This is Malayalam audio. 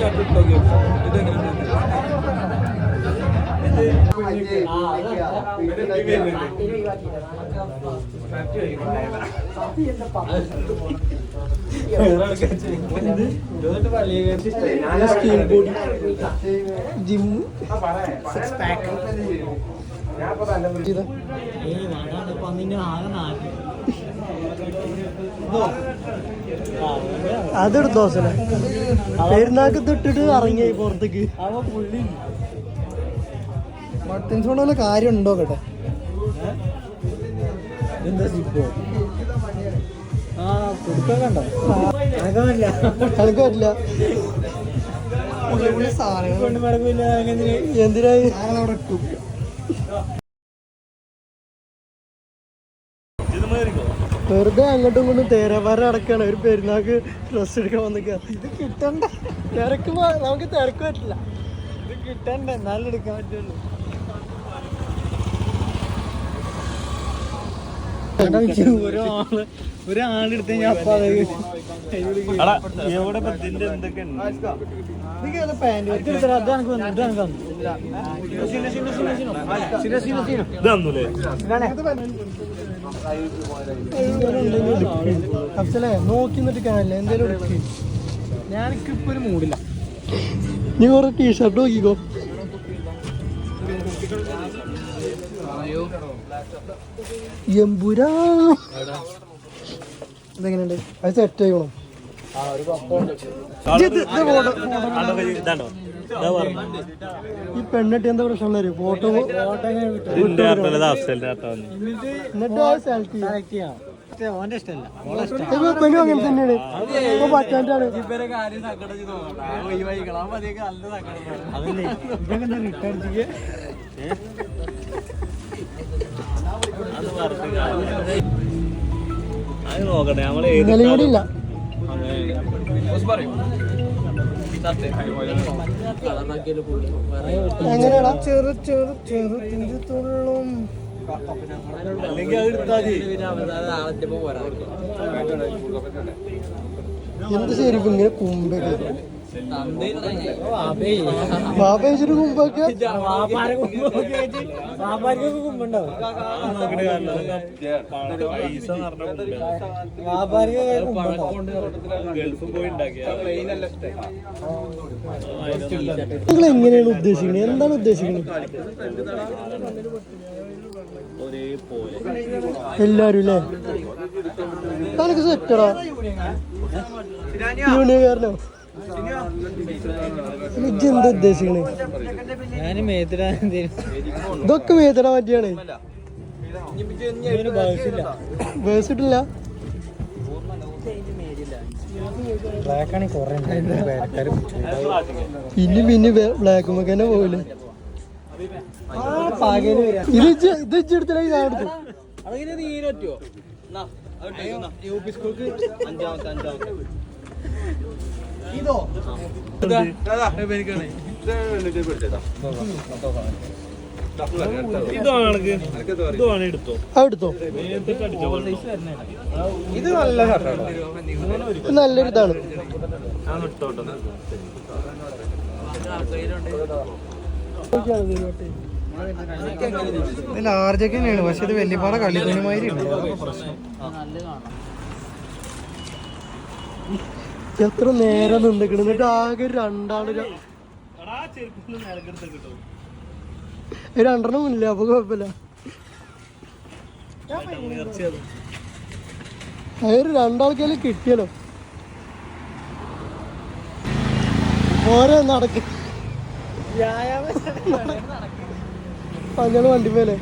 ചാർട്ട് എടുത്തോക്കി ഇതെങ്ങനെ ജിം സിക്സ് പാക്ക് ഞാൻ അതൊരു ദോശന പെരുന്നാക്ക് തൊട്ടിട്ട് ഇറങ്ങി പുറത്തേക്ക്. മട്ടൻസ് കൊണ്ട് വല്ല കാര്യം ഉണ്ടോ കേട്ടെ? കണക്ക് പറ്റില്ല എന്തിനായി? വെറുതെ അങ്ങോട്ടും ഇങ്ങോട്ടും തേരാവാരം അടക്കാണ് ഒരു പെരുന്നാക്ക് ഡ്രസ് എടുക്കാൻ വന്നിക്ക ഇത് കിട്ടണ്ട. തിരക്ക് നമുക്ക് തിരക്ക് പറ്റില്ല. ഇത് കിട്ടണ്ട. എന്നാലും എടുക്കാൻ പറ്റുള്ളൂ ഒരാൾ ഒരാളെടുത്ത് ഞാൻ അപ്പൊ അത് എവിടെ ഇതിന്റെ എന്തൊക്കെ ഇതൊക്കെ പാന്റ് അത് എനിക്ക് വന്നു ഇത് എനിക്ക് വന്നു ഇതന്നൂലേ അഫ്സലേ നോക്കി നിന്നിട്ട് കാണില്ല എന്തേലും ഞാനിക്ക് ഇപ്പൊ ഒരു മൂടില്ല. നീ കുറെ ടീഷർട്ട് നോക്കിക്കോ. എമ്പുരാ. ഇതെങ്ങനെയുണ്ട്? അത് സെറ്റ് ഈ പെണ്ണിട്ട് എന്താ പ്രശ്നം ഫോട്ടോ ഫോട്ടോ ആട്ടോ എന്നിട്ട് സെലക്ട് ചെയ്യാം. പെണ്ണു അങ്ങനെ തന്നെയാണ്. ഇപ്പൊ പറ്റാണ്ടാണ്. അത് നോക്കട്ടെ നമ്മൾ ഏത് ഇന്നലെയും കൂടി ഇല്ല എങ്ങനെയാ ചെറു ചെറു ചെറു തിരുത്തുള്ളും. അല്ലെങ്കിൽ അത് എടുത്താൽ എന്ത് ശരിക്കും ഇങ്ങനെ കുമ്പൊക്കെ? ബാബ വെച്ചിട്ട് കുമ്പൊക്കെ? ഉണ്ടാക്കിയ നിങ്ങൾ എങ്ങനെയാണ് ഉദ്ദേശിക്കുന്നത്? എന്താണ് ഉദ്ദേശിക്കുന്നത്? എല്ലാരും അല്ലേ തനക്ക് സെറ്റടാ ഇജ്ജ് എന്താ ഉദ്ദേശിക്കണേ? ഇതൊക്കെ മേത്തിടാൻ പറ്റിയാണ്. വേഴ്സിട്ടില്ല ഇനി പിന്നെ ബ്ലാക്ക് മൊക്കെ തന്നെ പോകില്ലേ ഇത് ഇത് ഇജ്ജ് എടുത്തില്ല ഞാൻ എടുത്തു ഇതാണ് ഇതോ ഇതാണ് എടുത്തോ? ആ എടുത്തോ? നല്ല നല്ലൊരു ഇതാണ് ലാർജൊക്കെ തന്നെയാണ്. പക്ഷെ ഇത് വെല്ലിപ്പാറ കളിക്കുമാതിരി എത്ര നേരം നിന്നിട്ട് എന്നിട്ട് ആകെ രണ്ടാൾ ര- ഏ, രണ്ടെണ്ണം ഇല്ല അപ്പൊ കുഴപ്പമില്ല. അതൊരു രണ്ടാൾക്കെല്ലാം കിട്ടിയല്ലോ. ഓരോ നടക്ക്. പഞ്ഞാൾ വണ്ടി മേലെ